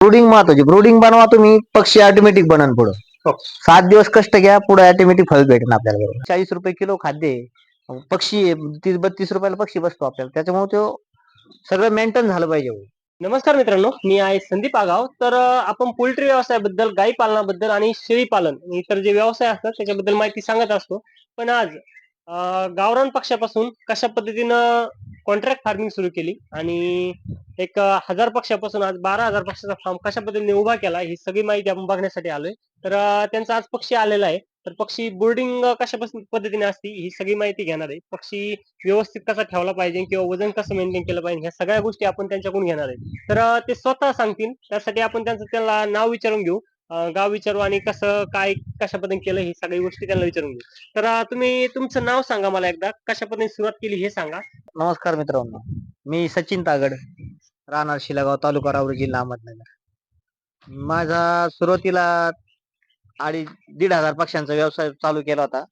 Brooding महत्वाची brooding बनवा तुम्ही पक्षी ऑटोमॅटिक बनन पुढं. सात दिवस कष्ट घ्या पुढे ऑटोमॅटिक फळ भेटेल आपल्याला बरोबर चाळीस रुपये किलो खाद्य आहे. पक्षी आहे, तीस बत्तीस रुपयाला पक्षी बसतो आपल्याला त्याच्यामुळे तो सगळं मेंटेन झालं पाहिजे. नमस्कार मित्रांनो मी आहे संदीप आगाव तर अं, आपण पोल्ट्री व्यवसायाबद्दल गाई पालनाबद्दल आणि शेळी पालन इतर जे व्यवसाय असतात त्याच्याबद्दल माहिती सांगत असतो पण आज अं, गावरान पक्षापासून कशा पद्धतीनं कॉन्ट्रॅक्ट फार्मिंग सुरू केली. आणि एक हजार पक्षापासून आज बारा हजार पक्षाचा फार्म कशा पद्धतीने उभा केला ही सगळी माहिती आपण बघण्यासाठी आलोय. तर त्यांचा आज पक्षी आलेला आहे. तर पक्षी बोर्डिंग कशा पद्धतीने असती ही सगळी माहिती घेणार आहे. पक्षी व्यवस्थित कसा ठेवला पाहिजे किंवा वजन कसं मेंटेन केलं पाहिजे ह्या सगळ्या गोष्टी आपण त्यांच्याकडून घेणार आहे. तर ते स्वतः सांगतील. त्यासाठी आपण त्यांचं त्यांना नाव विचारून घेऊ. गाव विचारू आणि कसं काय कशा पद्धतीने केलं ही सगळी गोष्टी त्यांना विचारून घेऊ. तर अं, तुम्ही तुमचं नाव सांगा मला एकदा. कशा पद्धतीने सुरुवात केली हे सांगा. नमस्कार मित्रांनो. मी सचिन तागड राहणार शिलागाव तालुका राऊरी जिल्हा अहमदनगर. माझा सुरुवातीला अडीच दीड हजार पक्ष्यांचा व्यवसाय चालू केला होता.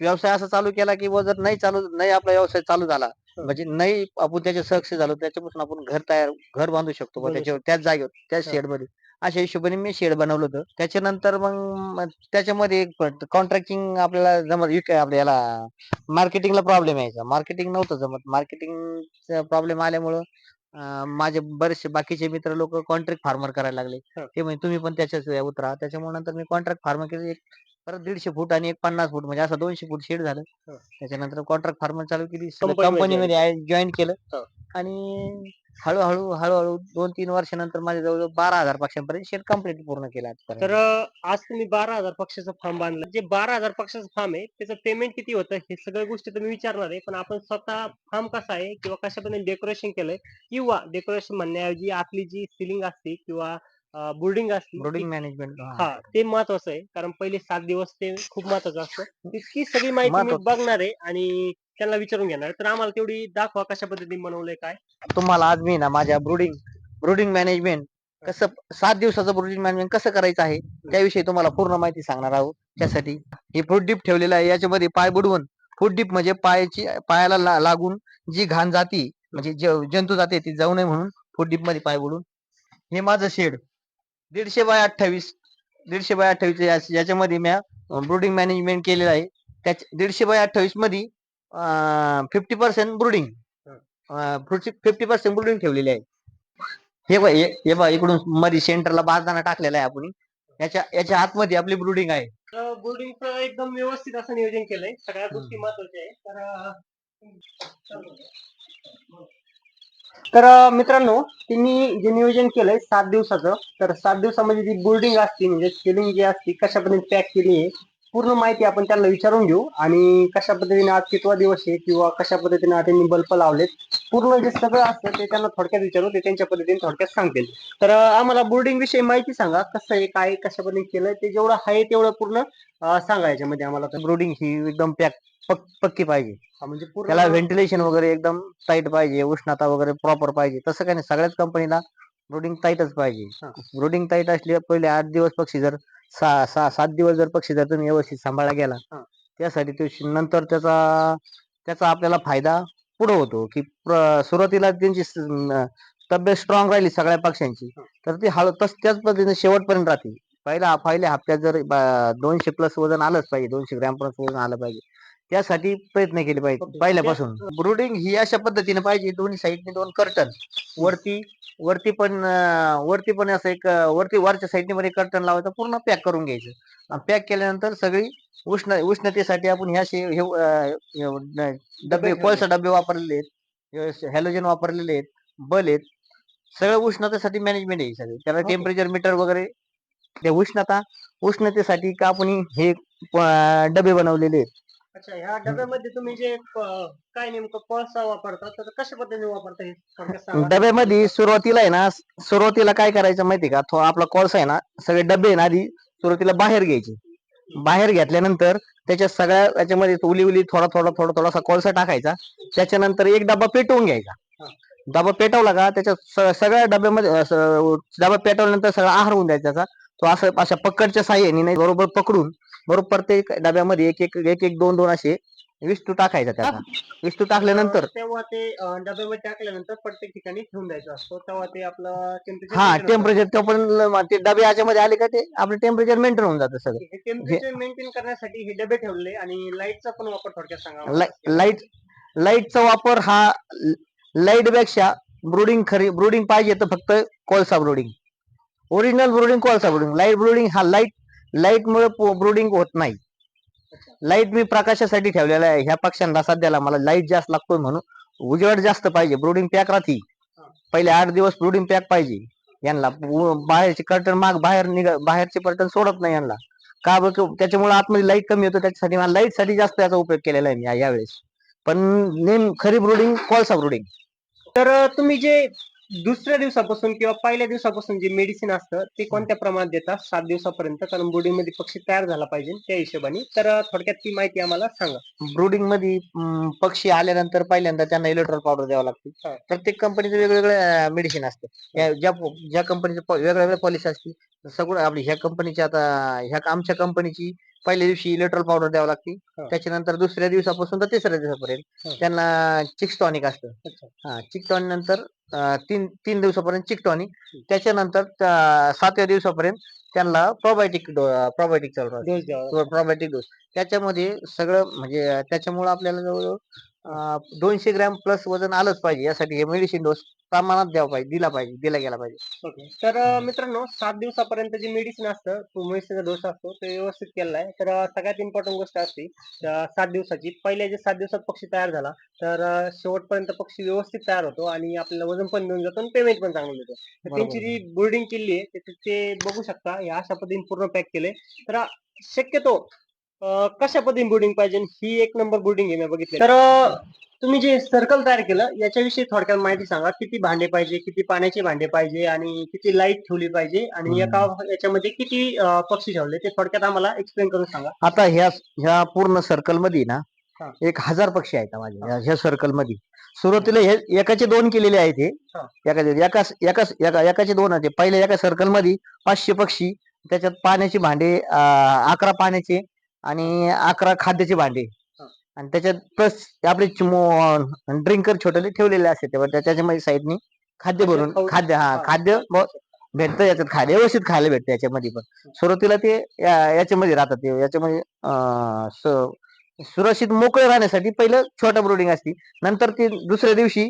व्यवसाय असा चालू केला की व जर नाही चालू नाही आपला व्यवसाय चालू झाला म्हणजे नाही आपण त्याचे सक्सेस झालो त्याच्यापासून आपण घर तयार घर बांधू शकतो बुवा. त्याच्यावर त्याच जागेवर त्याच. शेडमध्ये. अशा हिशोबाने मी शेड बनवलं होतं. त्याच्यानंतर मग त्याच्यामध्ये कॉन्ट्रॅक्टिंग आपल्याला जमत विक- आपल्या याला मार्केटिंगला प्रॉब्लेम यायचा. मार्केटिंग नव्हतं जमत. मार्केटिंग प्रॉब्लेम आल्यामुळं माझे बरेचसे बाकीचे मित्र लोक कॉन्ट्रॅक्ट फार्मर करायला लागले. ते म्हणजे तुम्ही पण त्याच्याच उतरा. त्याच्यामुळे नंतर मी कॉन्ट्रॅक्ट फार्मर केले. एक परत दीडशे फूट आणि एक पन्नास फूट म्हणजे असं दोनशे फूट शेड झालं. त्याच्यानंतर कॉन्ट्रॅक्ट फार्मर चालू केली. कंपनीमध्ये जॉईन केलं. आणि हळूहळू हळूहळू दोन तीन वर्षानंतर माझ्या जवळजवळ बारा हजार पक्षांपर्यंत शेड कंप्लीट पूर्ण केला आजपर्यंत. तर अं, आज तुम्ही बारा हजार पक्षाचं फार्म बांधलं. जे बारा हजार पक्षाचं फार्म आहे त्याचं पेमेंट किती होतं हे सगळ्या गोष्टी तुम्ही विचारणार आहे. पण आपण स्वतः फार्म कसा आहे किंवा कशा पद्धतीने डेकोरेशन केलंय किंवा डेकोरेशन म्हणण्याऐवजी आपली जी सिलिंग असते किंवा बोर्डिंग असते ब्रोडिंग मॅनेजमेंट हा. ते महत्वाचं आहे. कारण पहिले सात दिवस ते खूप महत्वाचं असतं. तितकी सगळी माहिती मी महत्वाचं. बघणार आहे आणि त्यांना विचारून घेणार. तर आम्हाला तेवढी दाखवा कशा पद्धतीने बनवलंय काय. तुम्हाला आज मी ना माझ्या ब्रुडिंग ब्रुडिंग मॅनेजमेंट कसं सात दिवसाचं ब्रुडिंग मॅनेजमेंट कसं करायचं आहे त्याविषयी तुम्हाला पूर्ण माहिती सांगणार आहोत. त्यासाठी हे फूड डीप ठेवलेलं आहे. याच्यामध्ये पाय बुडवून फूड डीप म्हणजे पायाची पायाला लागून जी घाण जाती म्हणजे जंतू जाते ती जाऊ नये म्हणून फूड डीपमध्ये पाय बुडून. हे माझं शेड दीडशे बाय अठ्ठावीस दीडशे बाय अठ्ठावीस याच्यामध्ये मी ब्रुडिंग मॅनेजमेंट केलेलं आहे. त्याच दीडशे by अठ्ठावीसमध्ये fifty percent brooding fifty percent brooding ठेवलेली आहे हे बघ हे बघ इकडून मध्ये सेंटरला बारदाना टाकलेला आहे आपण. याच्या याच्या आतमध्ये आपली ब्रुडिंग आहे. बोर्डिंगचं एकदम व्यवस्थित असं नियोजन केलंय. सगळ्या गोष्टी महत्त्वाच्या आहे तर मित्रांनो त्यांनी जे नियोजन केलंय सात दिवसाचं तर सात दिवसामध्ये जी बोर्डिंग असते म्हणजे स्केलिंग जी असते कशा पद्धतीने पॅक केली आहे पूर्ण माहिती आपण त्यांना विचारून घेऊ. आणि कशा पद्धतीने आज कितवा दिवस आहे किंवा कशा पद्धतीने त्यांनी बल्ब लावलेत पूर्ण जे सगळं असतं ते त्यांना थोडक्यात विचारू ते त्यांच्या पद्धतीने थोडक्यात सांगतील. तर आम्हाला बोर्डिंग विषयी माहिती सांगा कसं आहे काय कशा पद्धतीने केलंय ते जेवढं आहे तेवढं पूर्ण सांगा याच्यामध्ये आम्हाला. ब्रुडिंग ही एकदम पॅक पक्की पाहिजे. म्हणजे त्याला व्हेंटिलेशन वगैरे एकदम टाईट पाहिजे उष्णता वगैरे प्रॉपर पाहिजे. तसं काही नाही सगळ्याच कंपनीला ब्रुडिंग टाईटच पाहिजे. ब्रुडिंग टाईट असली पहिले आठ दिवस पक्षी जर सहा सहा सात दिवस जर पक्षी जर तुम्ही व्यवस्थित सांभाळला गेला हा. त्यासाठी तो श- नंतर त्याचा त्याचा आपल्याला फायदा पुढे होतो की प्र- सुरुवातीला त्यांची स- न- तब्येत स्ट्रॉंग राहिली सगळ्या पक्ष्यांची हा. तर ती हळू तस त्याच पद्धतीने शेवटपर्यंत राहते पहिला पहिल्या हप्त्यात जर ब- दोनशे प्लस वजन आलंच पाहिजे दोनशे ग्रॅम प्लस वजन आलं पाहिजे त्यासाठी प्रयत्न केले पाहिजे. पहिल्यापासून ब्रुडिंग ही अशा पद्धतीने पाहिजे दोन्ही साईडने दोन कर्टन वरती वरती पण वरती पण असं एक वरती वरच्या साईडने पण एक कर्टन लावायचं पूर्ण पॅक करून घ्यायचं पॅक केल्यानंतर सगळी उष्ण उष्णतेसाठी आपण ह्या शे- हे डबे. कोळसा डबे वापरलेले आहेत हॅलोजन वापरलेले आहेत बल आहेत सगळं उष्णतेसाठी मॅनेजमेंट आहे सगळे त्याला. टेम्परेचर मीटर वगैरे ते उष्णता उष्णतेसाठी का आपण हे डबे बनवलेले आहेत अच्छा ह्या डब्यामध्ये तुम्ही जे काय नेमकं कोळसा वापरता तर कशा पद्धतीने वापरता हे थोडक्यात सांगा. डब्यामध्ये सुरुवातीला आहे ना सुरुवातीला काय करायचं माहिती का? तो आपला कोळसा आहे ना सगळे डबे आहे ना आधी सुरुवातीला बाहेर घ्यायचे. बाहेर घेतल्यानंतर त्याच्या सगळ्या याच्यामध्ये उली उली थोडा थोडा थोडा थोडासा कोळसा टाकायचा. त्याच्यानंतर एक डबा पेटवून घ्यायचा. डबा पेटवला का त्याच्या स- सगळ्या डब्यामध्ये डबा पेटवल्यानंतर सगळा आहार होऊन द्यायचा त्याचा. तो असं अशा पकडच्या साह्याने नाही बरोबर पकडून बरोबर प्रत्येक डब्यामध्ये एक एक एक एक दोन दोन असे विस्तू टाकायचा त्याचा. विस्तू टाकल्यानंतर तेव्हा ते डब्यामध्ये टाकल्यानंतर प्रत्येक ठिकाणी ठेवून द्यायचं असतो. तेव्हा ते आपलं टेम्परेचर हा टेम्परेचर तो पण ते डबे याच्यामध्ये आले का ते? आपलं टेम्परेचर मेंटेन होऊन जातं सगळं. हे टेम्परेचर मेंटेन करण्यासाठी हे डबे ठेवले आणि लाईटचा पण वापर थोडक्यात सांगा मला. लाइट लाईटचा वापर हा लाइटपेक्षा ब्रुडिंग खरी ब्रुडिंग पाहिजे तर फक्त कोळसा ब्रुडिंग ओरिजिनल ब्रुडिंग कोळसा ब्रुडिंग लाइट ब्रुडिंग हा लाइट लाइट मुळे ब्रुडिंग होत नाही. लाइट मी प्रकाशासाठी ठेवलेला आहे. ह्या पक्ष्यांना सध्याला मला लाइट जास्त लागतोय म्हणून उजेड जास्त पाहिजे. ब्रुडिंग पॅक राहते. पहिले आठ दिवस ब्रुडिंग पॅक पाहिजे. यांना बाहेरचे कर्टन माग बाहेर निघ बाहेरचे कर्टन सोडत नाही यांना. का बघ त्याच्यामुळे आतमध्ये लाइट कमी होतो. त्याच्यासाठी मला लाइटसाठी जास्त याचा उपयोग केलेला आहे मी यावेळेस. पण नेम खरी ब्रुडिंग कोळसा ब्रुडिंग तर तुम्ही जे दुसऱ्या दिवसापासून किंवा पहिल्या दिवसापासून जे मेडिसिन असतं ते कोणत्या प्रमाणात देतात? सात दिवसापर्यंत. कारण ब्रुडिंगमध्ये पक्षी तयार झाला पाहिजे त्या हिशोबाने. तर थोडक्यात ती माहिती आम्हाला सांगा. ब्रुडिंगमध्ये पक्षी आल्यानंतर पहिल्यांदा त्यांना इलेक्ट्रॉल पावडर द्यावं लागते. प्रत्येक कंपनीचं वेगवेगळे मेडिसिन असतं. या- ज्या ज्या कंपनीचे वेगळ्या वेगळ्या पॉलिसी असते सगळं आपली ह्या कंपनीची आता ह्या आमच्या कंपनीची पहिल्या दिवशी इलेक्ट्रॉल पावडर द्यावं लागते. हा. त्याच्यानंतर दुसऱ्या दिवसापासून तर तिसऱ्या दिवसापर्यंत. त्यांना चिक्स टॉनिक असतं. अच्छा. हा चिक टॉनिक नंतर तीन तीन दिवसापर्यंत चिक टॉनिक त्याच्यानंतर त्या सातव्या दिवसापर्यंत त्यांना प्रोबायोटिक प्रोबायोटिक चालू राहतं. Probiotic dose. त्याच्यामध्ये सगळं म्हणजे त्याच्यामुळे आपल्याला जवळजवळ दोनशे ग्रॅम प्लस वजन आलंच पाहिजे. यासाठी हे मेडिसिन डोस प्रमाणात द्यावा पाहिजे दिला पाहिजे दिला गेला पाहिजे. ओके तर मित्रांनो सात दिवसापर्यंत जे मेडिसिन असतं तो मेडिसिनचा डोस असतो तो व्यवस्थित केलेला आहे. तर सगळ्यात इम्पॉर्टंट गोष्ट असते सात दिवसाची. पहिल्या जे सात दिवसात पक्षी तयार झाला तर शेवटपर्यंत पक्षी व्यवस्थित तयार होतो आणि आपल्याला वजन पण देऊन जातो आणि पेमेंट पण चांगलं देतो त्यांची जी ब्रुडिंग केली आहे ते- बघू शकता. या अशा पद्धतीने पूर्ण पॅक केले तर शक्यतो कशा पद्धतीने ब्रुडिंग पाहिजे? ही एक नंबर ब्रुडिंग आहे मी बघितली तर तुम्ही जे सर्कल तयार केलं याच्याविषयी थोडक्यात माहिती सांगा. किती भांडे पाहिजे किती पाण्याचे भांडे पाहिजे आणि किती लाइट ठेवली पाहिजे आणि एका याच्यामध्ये किती पक्षी ठेवले ते थोडक्यात आम्हाला एक्सप्लेन करून सांगा. आता ह्या ह्या पूर्ण सर्कलमध्ये ना. एक हजार पक्षी आहेत माझे ह्या- सर्कलमध्ये सुरुवातीला हे एकाचे दोन केलेले आहेत हे. एकाचे एकाच एकाच एका एकाचे दोन आहेत. पहिल्या एका सर्कलमध्ये पाचशे पक्षी त्याच्यात पाण्याचे भांडे अकरा पाण्याचे आणि अकरा खाद्याचे भांडे. आणि त्याच्यात प्लस आपले ड्रिंकर छोटे ठेवलेले असते तेव्हा त्या- त्याच्यामध्ये साईडनी खाद्य म्हणजे भरून खाद्य हा. खाद्य भेटतं याच्यात खायला व्यवस्थित खायला भेटतं याच्यामध्ये पण. सुरुवातीला ते याच्यामध्ये राहतात ते. याच्यामध्ये सुरक्षित मोकळे राहण्यासाठी पहिलं छोटा ब्रोडिंग असते. नंतर ते दुसऱ्या दिवशी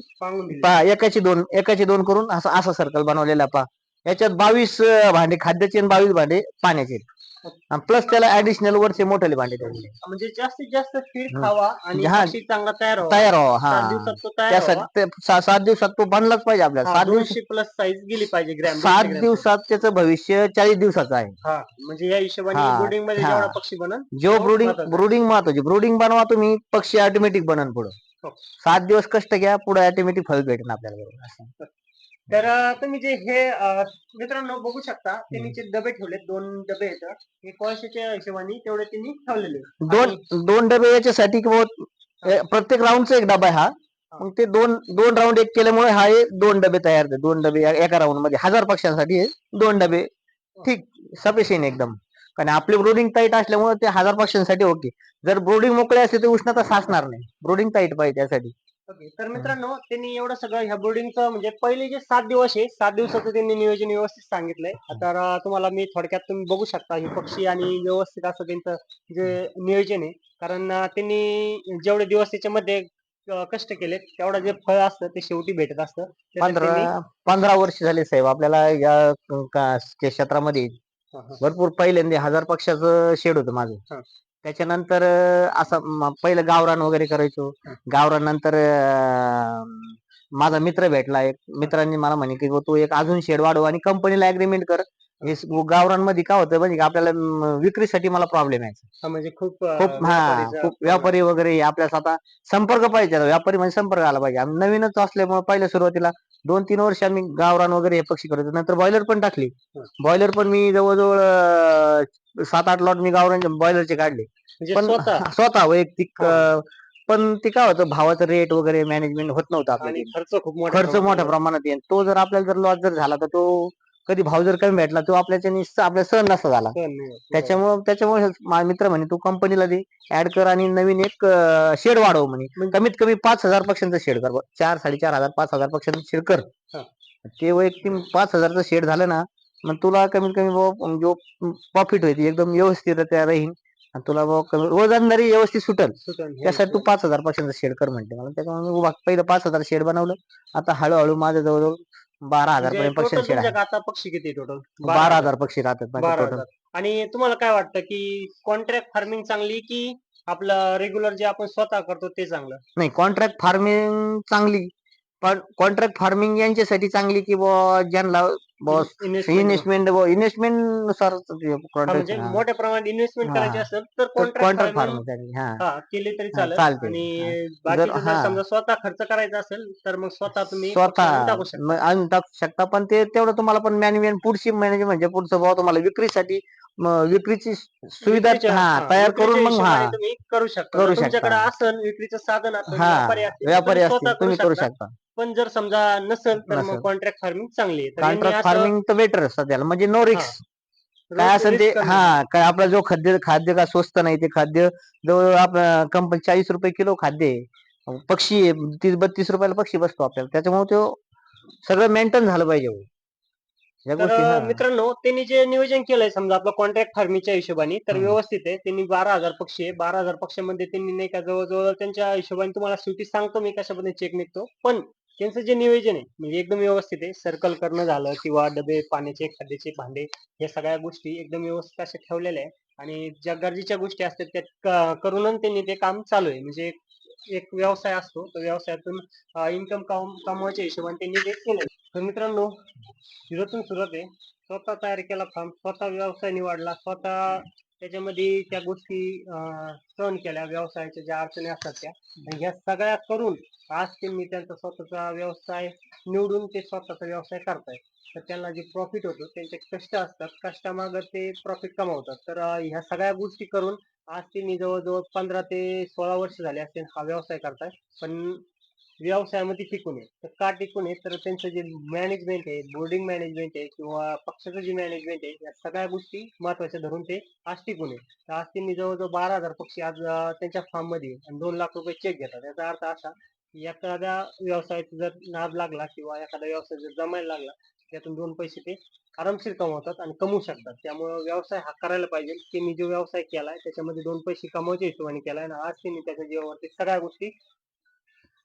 एकाचे दोन एकाचे दोन करून असं असं सर्कल बनवलेला पा. याच्यात बावीस भांडे खाद्याचे आणि बावीस भांडे पाण्याचे. प्लस त्याला ऍडिशनल वरचे मोठे भांडे ठेवलेले म्हणजे जास्तीत जास्त फीड. खावा आणि हा. पक्षी चांगला तयार व्हावा तयार व्हावा सात हा दिवसात तो तयार त्यासाठी व्हावा ते सा- सात दिवसात तो बनलाच पाहिजे आपल्याला हा, सात दिवस दोनशे प्लस साईज गेली पाहिजे ग्रॅम सात दिवसात त्याचं भविष्य चाळीस दिवसाचं आहे हा म्हणजे या हिशोबाने हा, ब्रुडिंगमध्ये हा. जेवढा पक्षी बनन जो तो ब्रुडिंग महत्त्वाचा. ब्रुडिंग महत्वाची ब्रुडिंग बनवा तुम्ही पक्षी ऑटोमॅटिक बनन पुढं हो. सात दिवस कष्ट घ्या पुढे ऑटोमॅटिक फळ भेटेल आपल्याला बरोबर असं. तर तुम्ही जे हे मित्रांनो बघू शकता त्यांनी जे डबे ठेवले दोन डबे आहेत हे कोळशाच्या हिशोबाने तेवढे त्यांनी ठेवलेले दोन दोन डबे याच्यासाठी प्रत्येक राऊंडचा एक डबा आहे हा. मग ते दोन दोन राऊंड एक केल्यामुळे हा दोन डबे तयार झाले दोन डबे एका राऊंडमध्ये. हजार पक्ष्यांसाठी हे दोन डबे ठीक सफिशियंट एकदम. कारण आपली ब्रोडिंग टाईट असल्यामुळे ते हजार पक्ष्यांसाठी ओके जर ब्रोडिंग मोकळे असते तर उष्णता साचणार नाही. ब्रोडिंग टाईट पाहिजे त्यासाठी. ओके तर मित्रांनो त्यांनी एवढं सगळं ह्या ब्रुडिंगचं म्हणजे पहिले जे सात दिवस आहे सात दिवसाचं त्यांनी नियोजन व्यवस्थित सांगितलंय. तर तुम्हाला मी थोडक्यात तुम्ही बघू शकता हे पक्षी आणि व्यवस्थित असं त्यांचं जे नियोजन आहे. कारण त्यांनी जेवढे दिवस त्याच्यामध्ये कष्ट केले तेवढं जे फळ असतं ते शेवटी भेटत असतं. पंधरा पंधरा वर्ष झाले साहेब आपल्याला या क्षेत्रामध्ये. भरपूर पहिल्यांदा हजार पक्षाचं शेड होतं माझं. त्याच्यानंतर अं, असं म- पहिलं गावरान वगैरे करायचो. गावरान नंतर अं, माझा मित्र भेटला. एक मित्रांनी मला म्हणे की "गो तू एक अजून शेड वाढव आणि कंपनीला अग्रीमेंट कर. हे गावरानमध्ये काय होतं म्हणजे आपल्याला विक्रीसाठी मला प्रॉब्लेम यायचा हा, म्हणजे खूप अं, खूप हा व्यापारीचा खूप. व्यापारी वगैरे आपल्याला आता संपर्क पाहिजे. व्यापारी म्हणजे संपर्क आला पाहिजे आम्ही नवीनच असल्यामुळे पहिल्या सुरुवातीला दोन तीन वर्ष आम्ही गावरान वगैरे हे पक्षी करत होतो. नंतर बॉयलर पण टाकली हं. बॉयलर पण मी जवळजवळ अं, सात आठ लॉट मी गावरान बॉयलरचे काढले म्हणजे पण स्वतः स्वतः वैयक्तिक. अं, पण ते काय होतं भावाचं रेट वगैरे मॅनेजमेंट होत नव्हतं आणि आपल्याला खर्च खूप मोठा खर्च मोठ्या प्रमाणात येईल तो जर आपल्याला जर लॉस जर झाला तर तो कधी भाव जर कमी भेटला तो आपल्याच्यानी स- आपल्या सहन नसता झाला. त्याच्यामुळे त्याच्यामुळे माझा मित्र म्हणे तू कंपनीला दे ऍड कर आणि नवीन एक शेड वाढव म्हणे कमीत कमी पाच हजार पक्षांचं शेड कर बुवा. चार साडेचार हजार पाच हजार पक्षांचं शेड कर हा. ते वैयक्तिक पाच हजारचं शेड झालं ना मग तुला कमीत कमी बुवा जो प्रॉफिट होईल एकदम व्यवस्थित त्या राहील आणि तुला बुवा कमी रोजंदारी व्यवस्थित सुटल त्यासाठी तू. पाच हजार पक्षांचं शेड कर म्हणते मला त्याच्यामुळे मी उभा- पहिलं पाच हजार शेड बनवलं आता हळूहळू माझं जवळजवळ बारा हजार म्हणजे पर्यंत total शेड आहे तुमच्याकडे आता पक्षी किती टोटल बारा हजार. पक्षी राहतात माझे बारा टोटल हजार. आणि तुम्हाला काय वाटतं की कॉन्ट्रॅक्ट फार्मिंग चांगली की आपलं रेग्युलर जे आपण स्वतः करतो ते चांगलं? नाही कॉन्ट्रॅक्ट फार्मिंग चांगली पण कॉन्ट्रॅक्ट फार्मिंग यांच्यासाठी चांगली की बुवा ज्यांना बॉस इन्व्हेस्टमेंट इन्व्हेस्टमेंटनुसार म्हणजे मोठ्या प्रमाणात इन्व्हेस्टमेंट. करायची असेल तर कॉन्ट्रॅक्ट हा हा केली तरी चालेल चालते. आणि. समजा स्वतः खर्च करायचा असेल तर मग स्वतः तुम्ही स्वतः आणून टाकू शकता पण ते तेवढं तुम्हाला पण मॅनेजमेंट पुढची मॅनेजमेंट म्हणजे पुढचं भाव तुम्हाला विक्रीसाठी विक्रीची सुविधा तयार करून मग हा तुम्ही करू शकता करू शकता. असेल विक्रीचं साधन असेल व्यापारी तुम्ही करू शकता. पण जर समजा नसेल तर मग. कॉन्ट्रॅक्ट फार्मिंग चांगली आहे फार्मिंग तर बेटर सध्याला. म्हणजे नो रिक्स काय असेल ते हा काय आपला जो खाद्य खाद्य काय स्वस्त नाही ते खाद्य जवळ आपल्या कंपनी चाळीस रुपये किलो खाद्य आहे. पक्षी आहे तीस बत्तीस रुपयाला पक्षी बसतो आपल्याला. त्याच्यामुळे तो सगळं मेंटेन झालं पाहिजे हो. तर. मित्रांनो त्यांनी जे नियोजन केलंय समजा आपलं कॉन्ट्रॅक्ट फार्मिंगच्या हिशोबाने तर. व्यवस्थित आहे. त्यांनी बारा हजार पक्षी आहे. बारा हजार पक्षामध्ये त्यांनी नाही का जवळजवळ त्यांच्या हिशोबाने तुम्हाला शेवटी सांगतो मी कशा पद्धतीने चेक निघतो. पण त्यांचं जे नियोजन आहे म्हणजे एकदम व्यवस्थित आहे. सर्कल करणं झालं किंवा डबे पाण्याचे खाद्याचे भांडे या सगळ्या गोष्टी एकदम व्यवस्थित अशा ठेवलेल्या आहे आणि ज्या गरजेच्या गोष्टी असतात त्या करूनच त्यांनी ते काम चालू आहे. म्हणजे एक व्यवसाय असतो तर व्यवसायातून इन्कम कमवायच्या हिशोबाने त्यांनी ते केलं तर मित्रांनो झिरोतून सुरुवात आहे. स्वतः तयार केला फॉर्म स्वतः व्यवसाय निवडला स्वतः त्याच्यामध्ये त्या गोष्टी सहन केल्या व्यवसायाच्या ज्या अडचणी असतात त्या. आणि ह्या सगळ्या करून आज त्यांनी त्यांचा स्वतःचा व्यवसाय निवडून ते स्वतःचा व्यवसाय करतायत. तर त्यांना जे प्रॉफिट होतं त्यांचे कष्ट असतात. कष्टामागं ते प्रॉफिट कमावतात. तर ह्या सगळ्या गोष्टी करून आज त्यांनी जवळजवळ पंधरा ते सोळा वर्ष झाले असतील हा व्यवसाय करताय पण व्यवसायामध्ये टिकून आहे तर का टिकून आहे तर त्यांचं जे मॅनेजमेंट आहे बोर्डिंग मॅनेजमेंट आहे किंवा पक्षाचं जे मॅनेजमेंट आहे या सगळ्या गोष्टी महत्त्वाच्या धरून ते आज टिकून आहे तर आज त्यांनी जवळजवळ बारा हजार पक्षी आज त्यांच्या फार्ममध्ये आणि दोन लाख रुपये चेक घेतात. याचा अर्थ असा की एखाद्या व्यवसायाचा जर नाद लागला किंवा एखादा व्यवसाय जर जमायला लागला त्यातून दोन पैसे ते आरामशीर कमवतात आणि कमवू शकतात. त्यामुळे व्यवसाय हा करायला पाहिजे. की मी जो व्यवसाय केलाय त्याच्यामध्ये दोन पैसे कमवायच्या हिशोबाने केलाय आणि आज त्यांनी त्याच्या जीवावरती सगळ्या गोष्टी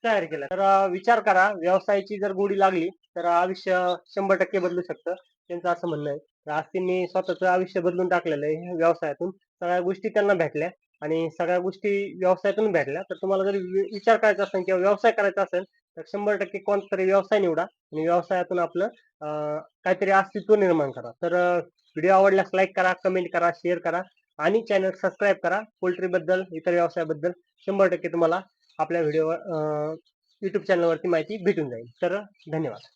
तयार केला. तर विचार करा व्यवसायाची जर गोडी लागली तर आयुष्य शंभर टक्के बदलू शकतं. त्यांचं असं म्हणणं आहे. तर आज त्यांनी स्वतःचं आयुष्य बदलून टाकलेलं आहे व्यवसायातून. सगळ्या गोष्टी त्यांना भेटल्या आणि सगळ्या गोष्टी व्यवसायातून भेटल्या. तर तुम्हाला जर विचार करायचा असेल किंवा व्यवसाय करायचा असेल तर शंभर टक्के कोणता तरी व्यवसाय निवडा आणि व्यवसायातून आपलं काहीतरी अस्तित्व निर्माण करा. तर व्हिडिओ आवडल्यास लाईक करा कमेंट करा शेअर करा आणि चॅनल सबस्क्राईब करा. पोल्ट्री बद्दल इतर व्यवसायाबद्दल शंभर टक्के तुम्हाला आपल्या व्हिडिओवर युट्यूब चॅनलवरती माहिती भेटून जाईल. तर धन्यवाद.